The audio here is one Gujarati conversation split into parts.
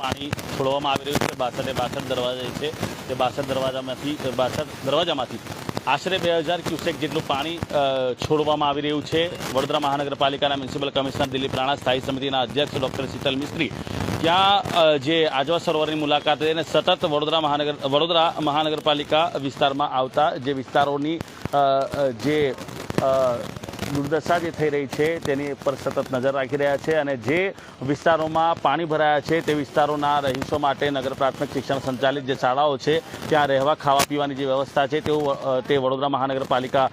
પાણી છોડવામાં આવી રહ્યું છે બાસઠે બાસઠ દરવાજા છે તે બાસઠ દરવાજામાંથી બાસઠ દરવાજામાંથી આશરે બે હજાર ક્યુસેક જેટલું પાણી છોડવામાં આવી રહ્યું છે. વડોદરા મહાનગરપાલિકાના મ્યુનિસિપલ કમિશનર દિલીપ રાણા, સ્થાયી સમિતિના અધ્યક્ષ ડૉક્ટર શીતલ મિસ્ત્રી. ત્યાં જે આજવા સરોવરની મુલાકાત લઈને સતત વડોદરા મહાનગર, વડોદરા મહાનગરપાલિકા વિસ્તારમાં આવતા જે વિસ્તારોની જે દુર્દશા જે થઈ રહી છે તેની પર સતત નજર રાખી રહ્યા છે અને જે વિસ્તારોમાં પાણી ભરાયા છે તે વિસ્તારોના રહીશો માટે નગર પ્રાથમિક શિક્ષણ સંચાલિત જે શાળાઓ છે, ત્યાં રહેવા, ખાવા પીવાની જે વ્યવસ્થા છે તેવું તે વડોદરા મહાનગરપાલિકા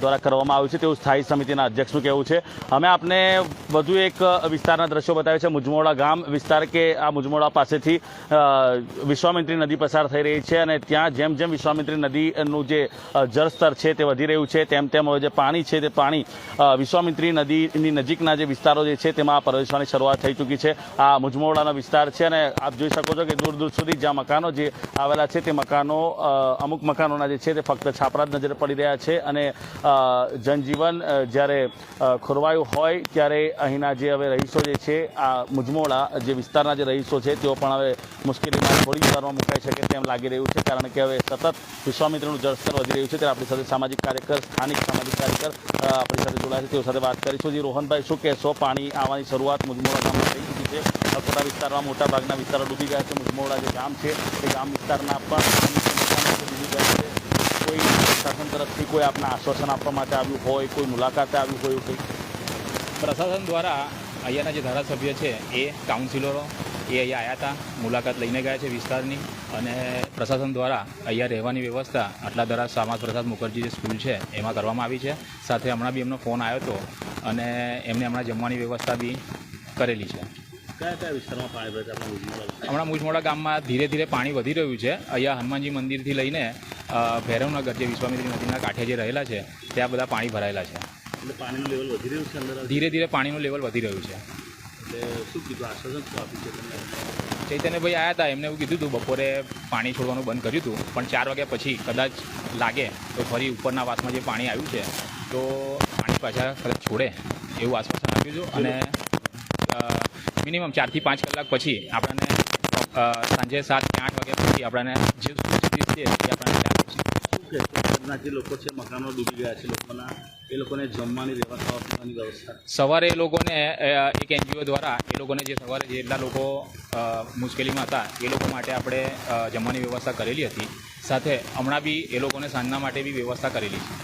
દ્વારા કરવામાં આવ્યું છે. તેવું સ્થાયી સમિતિના અધ્યક્ષનું કહેવું છે. અમે આપને વધુ એક વિસ્તારના દ્રશ્યો બતાવ્યા છે. મુજમોડા ગામ વિસ્તાર કે આ મુજમોડા પાસેથી વિશ્વામિત્રી નદી પસાર થઈ રહી છે અને ત્યાં જેમ જેમ વિશ્વામિત્રી નદીનું જે જળસ્તર છે તે વધી રહ્યું છે, તેમ તેમ જે પાણી છે તે પાણી વિશ્વામિત્રી નદીની નજીકના જે વિસ્તારો જે છે તેમાં આ પ્રવેશવાની શરૂઆત થઈ ચૂકી છે. આ મુજમોડાનો વિસ્તાર છે અને આપ જોઈ શકો છો કે દૂર દૂર સુધી જ્યાં મકાનો જે આવેલા છે તે મકાનો અમુક મકાનોના જે છે તે ફક્ત છાપરા જ નજરે પડી રહ્યા છે અને જનજીવન જ્યારે ખોરવાયું હોય ત્યારે અહીંના જે હવે રહીશો જે છે આ મુજમોડા જે વિસ્તારના જે રહીશો છે તેઓ પણ હવે મુશ્કેલીમાં થોડી વિસ્તારમાં મુકાઈ શકે તેમ લાગી રહ્યું છે. કારણ કે હવે સતત વિશ્વામિત્રનું જળસ્તર વધી રહ્યું છે. ત્યારે આપણી સાથે સામાજિક કાર્યકર, સ્થાનિક સામાજિક કાર્યકર આપણી સાથે જોડાયા છે. તેઓ સાથે વાત કરીશું જે રોહનભાઈ શું કહેશો? પાણી આવવાની શરૂઆત મુજમોડા ગામમાં થઈ ચૂકી છે. અકોટા વિસ્તારમાં મોટા ભાગના વિસ્તારો ડૂબી ગયા છે. મુજમોડા જે ગામ છે તે ગામ વિસ્તારના પણ ડૂબી ગયા છે. કોઈ શાસન તરફથી કોઈ આપના આશ્વાસન આપવા માટે આવ્યું હોય, કોઈ મુલાકાતે આવ્યું હોય કંઈ? પ્રશાસન દ્વારા અહીંયાના જે ધારાસભ્ય છે, એ કાઉન્સિલરો એ અહીંયા આવ્યા હતા મુલાકાત લઈને ગયા છે વિસ્તારની અને પ્રશાસન દ્વારા અહીંયા રહેવાની વ્યવસ્થા આટલા દ્વારા શ્યામા પ્રસાદ મુખર્જી જે સ્કૂલ છે એમાં કરવામાં આવી છે. સાથે હમણાં બી એમનો ફોન આવ્યો હતો અને એમને હમણાં જમવાની વ્યવસ્થા બી કરેલી છે. કયા કયા વિસ્તારમાં પાણી હમણાં મુજમોડા ગામમાં ધીરે ધીરે પાણી વધી રહ્યું છે. અહીંયા હનુમાનજી મંદિરથી લઈને ભૈરવનગર જે વિશ્વામિત્રી નદીના કાંઠે જે રહેલા છે ત્યાં બધા પાણી ભરાયેલા છે. પાણીનું લેવલ વધી રહ્યું છે ધીરે ધીરે પાણીનું લેવલ વધી રહ્યું છે. શું કીધું આશ્વાસન શું આપ્યું છે તમને? ચૈતન્યભાઈ આવ્યા હતા એમને એવું કીધું હતું બપોરે પાણી છોડવાનું બંધ કર્યું હતું પણ ચાર વાગ્યા પછી કદાચ લાગે તો ફરી ઉપરના વાસમાં જે પાણી આવ્યું છે તો પાણી પાછા કદાચ છોડે એવું આશ્વાસન આપ્યું હતું. અને મિનિમમ ચારથી પાંચ કલાક પછી આપણને સાંજે સાત કે આઠ વાગ્યા પછી આપણને જે સ્થિતિ છે એ આપણને ખ્યાલ જે લોકો છે મકાનો ડૂબી ગયા છે લોકોના? એ લોકોને જમવાની પીવાની વ્યવસ્થા. સવારે એ લોકોને એક એનજીઓ દ્વારા એ લોકોને જે સવારે જેટલા લોકો મુશ્કેલીમાં હતા એ લોકો માટે આપણે જમવાની વ્યવસ્થા કરેલી હતી. સાથે હમણાં બી એ લોકોને સાંજના માટે બી વ્યવસ્થા કરેલી છે.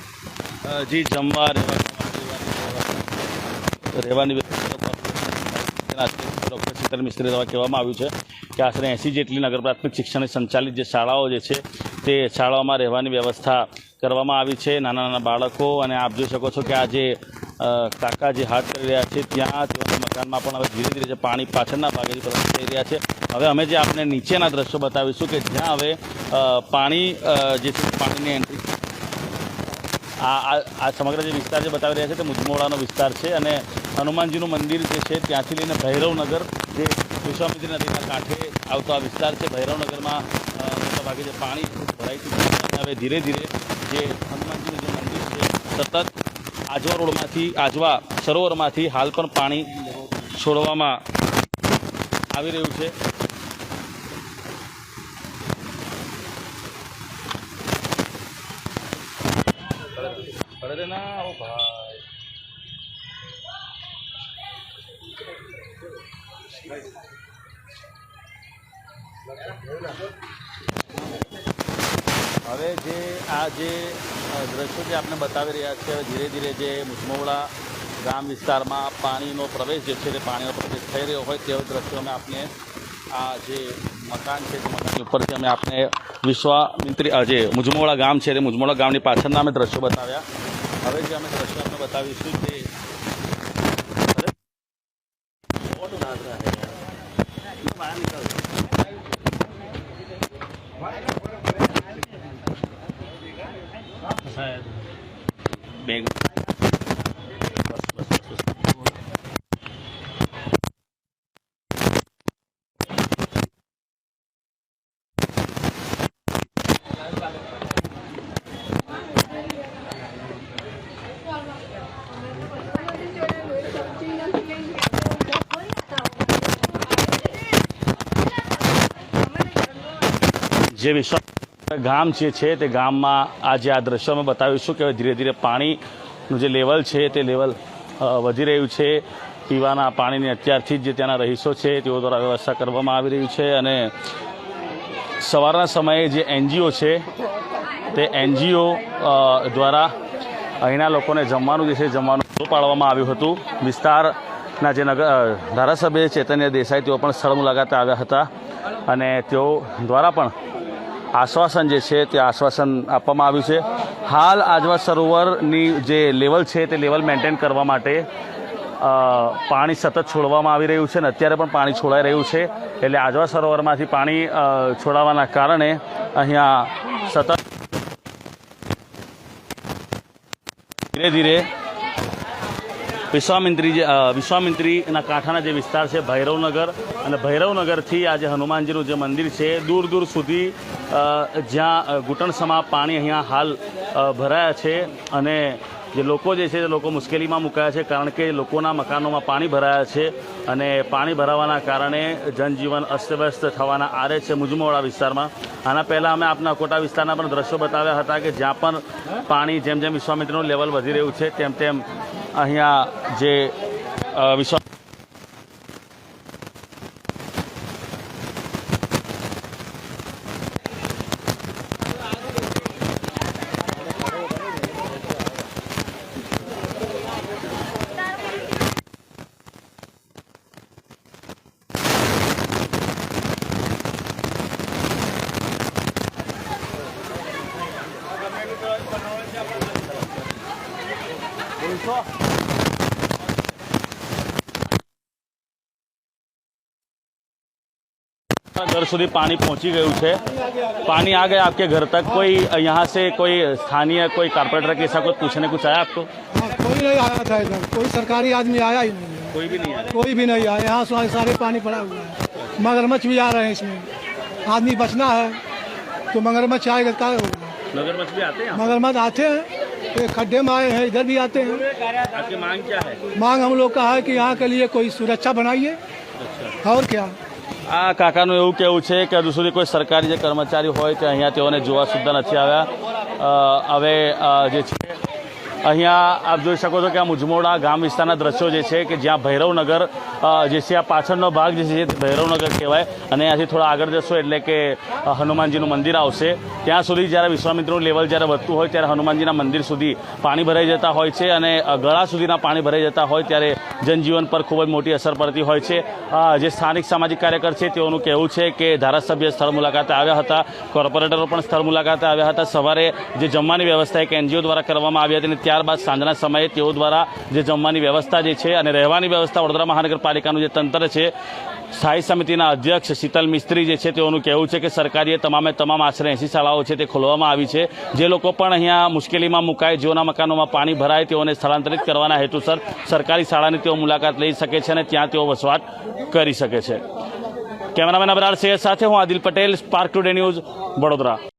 જી જમવા રહેવાની ડૉક્ટર શીતલ મિસ્ત્રી દ્વારા કહેવામાં આવ્યું છે કે આશરે એંસી જેટલી નગર પ્રાથમિક શિક્ષણ સંચાલિત જે શાળાઓ જે છે તે શાળાઓમાં રહેવાની વ્યવસ્થા કરવામાં આવી છે. નાના નાના બાળકો અને આપ જોઈ શકો છો કે આ જે કાકા જે હાથ કરી રહ્યા છે, ત્યાં તેઓના મકાનમાં પણ હવે ધીરે ધીરે જે પાણી પાછળના ભાગેથી પ્રવેશ થઈ રહ્યા છે. હવે અમે જે આપણે નીચેના દ્રશ્યો બતાવીશું કે જ્યાં હવે પાણી જે છે પાણીની એન્ટ્રી આ, આ- સમગ્ર જે વિસ્તાર જે બતાવી રહ્યા છે તે મુજમોડાનો વિસ્તાર છે અને હનુમાનજીનું મંદિર જે છે ત્યાંથી લઈને ભૈરવનગર જે વિશ્વામિત્રી નદીના કાંઠે આવતો આ વિસ્તાર છે. ભૈરવનગરમાં મોટા ભાગે જે પાણી ભરાઈ ચૂક્યું છે હવે ધીરે ધીરે જે હનુમાનજીનું જે મંદિર છે, સતત આજવા રોડમાંથી, આજવા સરોવરમાંથી હાલ પણ પાણી છોડવામાં આવી રહ્યું છે. ભાઈ. હવે જે આ જે દ્રશ્યો જે આપણે બતાવી રહ્યા છે, હવે ધીરે ધીરે જે મુસમોવડા ગામ વિસ્તારમાં પાણીનો પ્રવેશ જે છે તે પાણીનો પ્રવેશ થઈ રહ્યો હોય તેવો દ્રશ્યો અમે આપને આ જે મકાન છે તે મકાનની ઉપરથી અમે આપને વિશ્વામિત્રી જે મુજમોડા ગામ છે તે મુજમોડા ગામની પાછળના અમે દ્રશ્યો બતાવ્યા. હવે જે અમે દ્રશ્યો આપણે બતાવીશું તે बेगम Jimmy Shaw. ગામ જે છે તે ગામમાં આજે આ દ્રશ્યમાં બતાવીશું કે ધીરે ધીરે પાણીનું જે લેવલ છે તે લેવલ વધી રહ્યું છે. પીવાના પાણીની અત્યારથી જ જે ત્યાંના રહીશો છે તેઓ દ્વારા વ્યવસ્થા કરવામાં આવી રહી છે અને સવારના સમયે જે એનજીઓ છે તે એનજીઓ દ્વારા અહીંના લોકોને જમવાનું જે છે જમવાનું પૂરું પાડવામાં આવ્યું હતું. વિસ્તારના જે નગર ધારાસભ્ય ચેતન્ય દેસાઈ તેઓ પણ સ્થળ મુલાકાતે આવ્યા હતા અને તેઓ દ્વારા પણ આશ્વાસન જે છે તે આશ્વાસન આપવામાં આવ્યું છે. હાલ આજવા સરોવરની જે લેવલ છે તે લેવલ મેન્ટેન કરવા માટે પાણી સતત છોડવામાં આવી રહ્યું છે અને અત્યારે પણ પાણી છોડાઈ રહ્યું છે. એટલે આજવા સરોવરમાંથી પાણી છોડાવાના કારણે અહીંયા સતત ધીરે ધીરે વિશ્વામિત્રી જે વિશ્વામિત્રીના કાંઠાના જે વિસ્તાર છે, ભૈરવનગર અને ભૈરવનગરથી આજે હનુમાનજીનું જે મંદિર છે, દૂર દૂર સુધી જ્યાં ઘૂંટણ ઘૂંટણસમા પાણી અહીંયા હાલ ભરાયા છે અને જે લોકો જે છે તે લોકો મુશ્કેલીમાં મુકાયા છે કારણ કે લોકોના મકાનોમાં પાણી ભરાયા છે અને પાણી ભરાવાના કારણે જનજીવન અસ્તવ્યસ્ત થવાના આરે છે મુજમોવાડા વિસ્તારમાં. આના પહેલાં અમે આપના કોટા વિસ્તારના પણ દ્રશ્યો બતાવ્યા હતા કે જ્યાં પણ પાણી જેમ જેમ વિશ્વામિત્રનું લેવલ વધી રહ્યું છે, તેમ તેમ અહીંયા જે અ, વિશ્વા घर સુધી પાણી પહોંચી ગયું છે पानी आ गया आपके घर तक कोई यहाँ से कोई स्थानीय कोई कारपोरेटर के ऐसा कुछ पूछने कुछ आया आपको हाँ, कोई नहीं आया था इधर कोई सरकारी आदमी आया ही नहीं है। कोई भी नहीं आया कोई भी नहीं आया यहाँ सारे सारे पानी पड़ा हुआ है मगरमच्छ भी आ रहे हैं इसमें आदमी बचना है तो मगरमच्छ आएगा क्या होगा नगर भी आते हैं मगरमच्छ आते हैं ये खड्डे में आए हैं इधर भी आते हैं आपकी मांग क्या है मांग हम लोग का है कि यहाँ के लिए कोई सुरक्षा बनाइए और क्या આ કાકાનું એવું કહેવું છે કે હજુ સુધી કોઈ સરકારી જે કર્મચારી હોય તે અહીંયા તેઓને જોવા સુદ્ધા નથી આવ્યા અ, હવે અ, જે છે અહીંયા આપ જોઈ શકો છો કે આ મુજમોડા ગામ વિસ્તારના દ્રશ્યો જે છે કે જ્યાં ભૈરવનગર જે છે આ પાછળનો ભાગ જે છે ભૈરવનગર કહેવાય. અને અહીંયાથી થોડા આગળ જશો એટલે કે હનુમાનજીનું મંદિર આવશે. ત્યાં સુધી જ્યારે વિશ્વામિત્રનું લેવલ જ્યારે વધતું હોય ત્યારે હનુમાનજીના મંદિર સુધી પાણી ભરાઈ જતા હોય છે અને ગળા સુધીના પાણી ભરાઈ જતા હોય ત્યારે જનજીવન પર ખૂબ જ મોટી અસર પડતી હોય છે. જે સ્થાનિક સામાજિક કાર્યકર છે તેઓનું કહેવું છે કે ધારાસભ્ય સ્થળ મુલાકાતે આવ્યા હતા, કોર્પોરેટરો પણ સ્થળ મુલાકાતે આવ્યા હતા. સવારે જે જમવાની વ્યવસ્થા એક એનજીઓ દ્વારા કરવામાં આવી હતી અને ત્યારબાદ સાંજના સમયે તેઓ દ્વારા જે જમવાની વ્યવસ્થા જે છે અને રહેવાની વ્યવસ્થા વડોદરા મહાનગરપાલિકાનું જે તંત્ર છે, સ્થાયી સમિતિના અધ્યક્ષ શીતલ મિસ્ત્રી જે છે તેઓનું કહેવું છે કે સરકારીએ તમામે તમામ આશરે એંસી શાળાઓ છે તે ખોલવામાં આવી છે. જે લોકો પણ અહીંયા મુશ્કેલીમાં મુકાય જેઓના મકાનોમાં પાણી ભરાય તેઓને સ્થળાંતરિત કરવાના હેતુસર સરકારી શાળાની તેઓ મુલાકાત લઈ શકે છે અને ત્યાં તેઓ વસવાટ કરી શકે છે. કેમેરામેન અબરાર સૈયદ સાથે હું Adil Patel Spark Today News Vadodara.